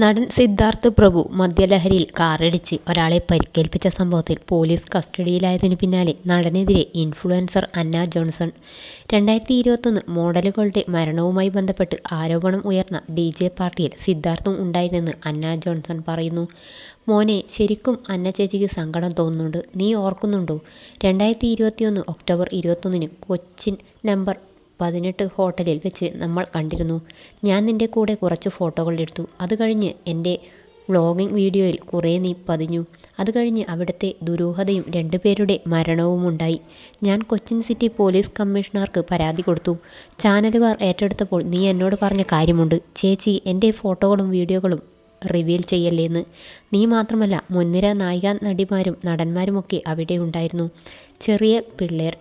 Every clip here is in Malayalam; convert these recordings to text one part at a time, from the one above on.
നടൻ സിദ്ധാർത്ഥ് പ്രഭു മദ്യലഹരിയിൽ കാറിടിച്ച് ഒരാളെ പരിക്കേൽപ്പിച്ച സംഭവത്തിൽ പോലീസ് കസ്റ്റഡിയിലായതിനു പിന്നാലെ നടനെതിരെ ഇൻഫ്ലുവൻസർ അന്ന ജോൺസൺ. രണ്ടായിരത്തി ഇരുപത്തൊന്ന് മോഡലുകളുടെ മരണവുമായി ബന്ധപ്പെട്ട് ആരോപണം ഉയർന്ന ഡി. ജെ പാർട്ടിയിൽ സിദ്ധാർത്ഥും ഉണ്ടായിരുന്നെന്ന് അന്ന ജോൺസൺ പറയുന്നു. "മോനെ ശരിക്കും അന്ന ചേച്ചിക്ക് സങ്കടം തോന്നുന്നുണ്ട്. നീ ഓർക്കുന്നുണ്ടോ, രണ്ടായിരത്തി ഇരുപത്തിയൊന്ന് ഒക്ടോബർ ഇരുപത്തൊന്നിന് കൊച്ചിൻ നമ്പർ പതിനെട്ട് ഹോട്ടലിൽ വെച്ച് നമ്മൾ കണ്ടിരുന്നു. ഞാൻ നിന്റെ കൂടെ കുറച്ച് ഫോട്ടോകൾ എടുത്തു. അത് കഴിഞ്ഞ് എന്റെ വ്ളോഗിംഗ് വീഡിയോയിൽ കുറേ നീ പതിഞ്ഞു. അത് കഴിഞ്ഞ് അവിടുത്തെ ദുരൂഹതയും രണ്ടുപേരുടെ മരണവുമുണ്ടായി. ഞാൻ കൊച്ചിൻ സിറ്റി പോലീസ് കമ്മീഷണർക്ക് പരാതി കൊടുത്തു. ചാനലുകാർ ഏറ്റെടുത്തപ്പോൾ നീ എന്നോട് പറഞ്ഞ കാര്യമുണ്ട്, ചേച്ചി എന്റെ ഫോട്ടോകളും വീഡിയോകളും റിവീൽ ചെയ്യല്ലേന്ന്. നീ മാത്രമല്ല മുൻനിര നായികാനടിമാരും നടന്മാരുമൊക്കെ അവിടെ ഉണ്ടായിരുന്നു ചെറിയ പിള്ളേർ.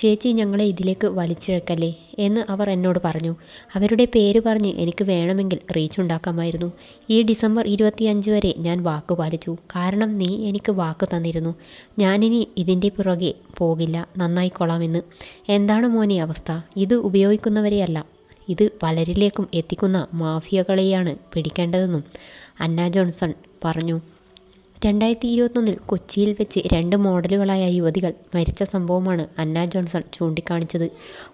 ചേച്ചി ഞങ്ങളെ ഇതിലേക്ക് വലിച്ചിഴക്കല്ലേ എന്ന് അവർ എന്നോട് പറഞ്ഞു. അവരുടെ പേര് പറഞ്ഞ് എനിക്ക് വേണമെങ്കിൽ റീച്ച് ഉണ്ടാക്കാമായിരുന്നു ഈ ഡിസംബർ ഇരുപത്തിയഞ്ച് വരെ ഞാൻ വാക്ക് പാലിച്ചു. കാരണം നീ എനിക്ക് വാക്ക് തന്നിരുന്നു, ഞാനിനി ഇതിന്റെ പുറകെ പോകില്ല നന്നായിക്കൊള്ളാമെന്ന് എന്താണ് മോനെ അവസ്ഥ. ഇത് ഉപയോഗിക്കുന്നവരെയല്ല, ഇത് പലരിലേക്കും എത്തിക്കുന്ന മാഫിയകളെയാണ് പിടിക്കേണ്ടതെന്നും അന്ന ജോൺസൺ പറഞ്ഞു. രണ്ടായിരത്തി ഇരുപത്തൊന്നിൽ കൊച്ചിയിൽ വെച്ച് രണ്ട് മോഡലുകളായ യുവതികൾ മരിച്ച സംഭവമാണ് അന്ന ജോൺസൺ ചൂണ്ടിക്കാണിച്ചത്.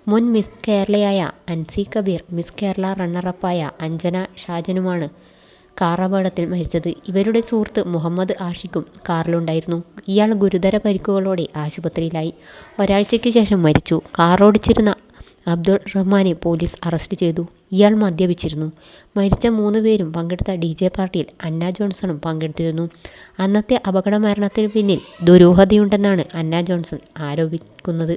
മുൻ മിസ് കേരളയായ അൻസി കബീർ, മിസ് കേരള റണ്ണറപ്പായ അഞ്ജന ഷാജനുമാണ് കാറപകടത്തിൽ മരിച്ചത്. ഇവരുടെ സുഹൃത്ത് മുഹമ്മദ് ആഷിഖും കാറിലുണ്ടായിരുന്നു. ഇയാൾ ഗുരുതര പരിക്കുകളോടെ ആശുപത്രിയിലായി. ഒരാഴ്ചയ്ക്ക് ശേഷം മരിച്ചു. കാറോടിച്ചിരുന്ന അബ്ദുൾ റഹ്മാനെ പോലീസ് അറസ്റ്റ് ചെയ്തു. ഇയാൾ മദ്യപിച്ചിരുന്നു. മരിച്ച മൂന്ന് പേരും പങ്കെടുത്ത ഡി. ജെ പാർട്ടിയിൽ അന്ന ജോൺസണും പങ്കെടുത്തിരുന്നു. അന്നത്തെ അപകട മരണത്തിന് പിന്നിൽ ദുരൂഹതയുണ്ടെന്നാണ് അന്ന ജോൺസൺ ആരോപിക്കുന്നത്.